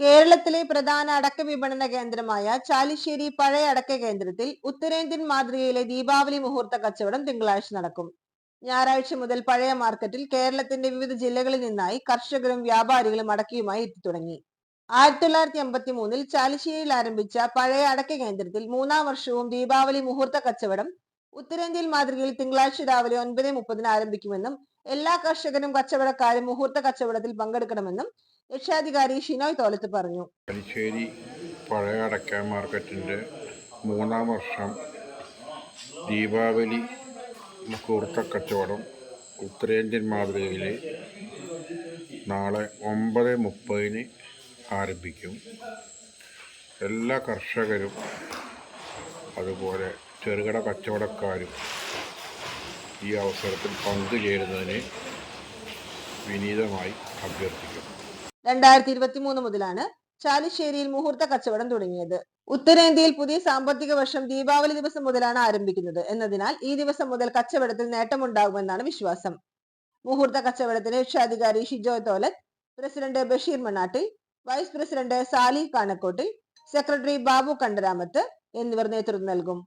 കേരളത്തിലെ പ്രധാന അടക്ക വിപണന കേന്ദ്രമായ ചാലിശ്ശേരി പഴയ അടക്ക കേന്ദ്രത്തിൽ ഉത്തരേന്ത്യൻ മാതൃകയിലെ ദീപാവലി മുഹൂർത്ത കച്ചവടം തിങ്കളാഴ്ച നടക്കും. ഞായറാഴ്ച മുതൽ പഴയ മാർക്കറ്റിൽ കേരളത്തിന്റെ വിവിധ ജില്ലകളിൽ നിന്നായി കർഷകരും വ്യാപാരികളും അടക്കയുമായി എത്തിത്തുടങ്ങി. ആയിരത്തി തൊള്ളായിരത്തി എൺപത്തി മൂന്നിൽ ചാലിശ്ശേരിയിൽ ആരംഭിച്ച പഴയ അടക്ക കേന്ദ്രത്തിൽ മൂന്നാം വർഷവും ദീപാവലി മുഹൂർത്ത കച്ചവടം ഉത്തരേന്ത്യൻ മാതൃകയിൽ തിങ്കളാഴ്ച രാവിലെ ഒൻപത് മുപ്പതിന് ആരംഭിക്കുമെന്നും എല്ലാ കർഷകരും കച്ചവടക്കാരും മുഹൂർത്ത കച്ചവടത്തിൽ പങ്കെടുക്കണമെന്നും രക്ഷാധികാരി ഷിനോയ് തോലത്ത് പറഞ്ഞു. തലശ്ശേരി പഴയ അടക്ക മാർക്കറ്റിന്റെ മൂന്നാം വർഷം ദീപാവലി മുഹൂർത്ത കച്ചവടം ഉത്തരേന്ത്യൻ മാതൃകയിൽ നാളെ ഒമ്പത് മുപ്പതിന് ആരംഭിക്കും. എല്ലാ കർഷകരും അതുപോലെ ചെറുകിട കച്ചവടക്കാരും ഈ അവസരത്തിൽ പങ്കുചേരുന്നതിന് വിനീതമായി അഭ്യർത്ഥിക്കുന്നു. രണ്ടായിരത്തി ഇരുപത്തി മൂന്ന് മുതലാണ് ചാലിശ്ശേരിയിൽ മുഹൂർത്ത കച്ചവടം തുടങ്ങിയത്. ഉത്തരേന്ത്യയിൽ പുതിയ സാമ്പത്തിക വർഷം ദീപാവലി ദിവസം മുതലാണ് ആരംഭിക്കുന്നത്. എന്നതിനാൽ ഈ ദിവസം മുതൽ കച്ചവടത്തിൽ നേട്ടമുണ്ടാകുമെന്നാണ് വിശ്വാസം. മുഹൂർത്ത കച്ചവടത്തിന് രക്ഷാധികാരി Shijo Tholath president Basheer Mannattil vice president Sali Kanakkottil secretary Babu Kandaramath എന്നിവർ നേതൃത്വം നൽകും.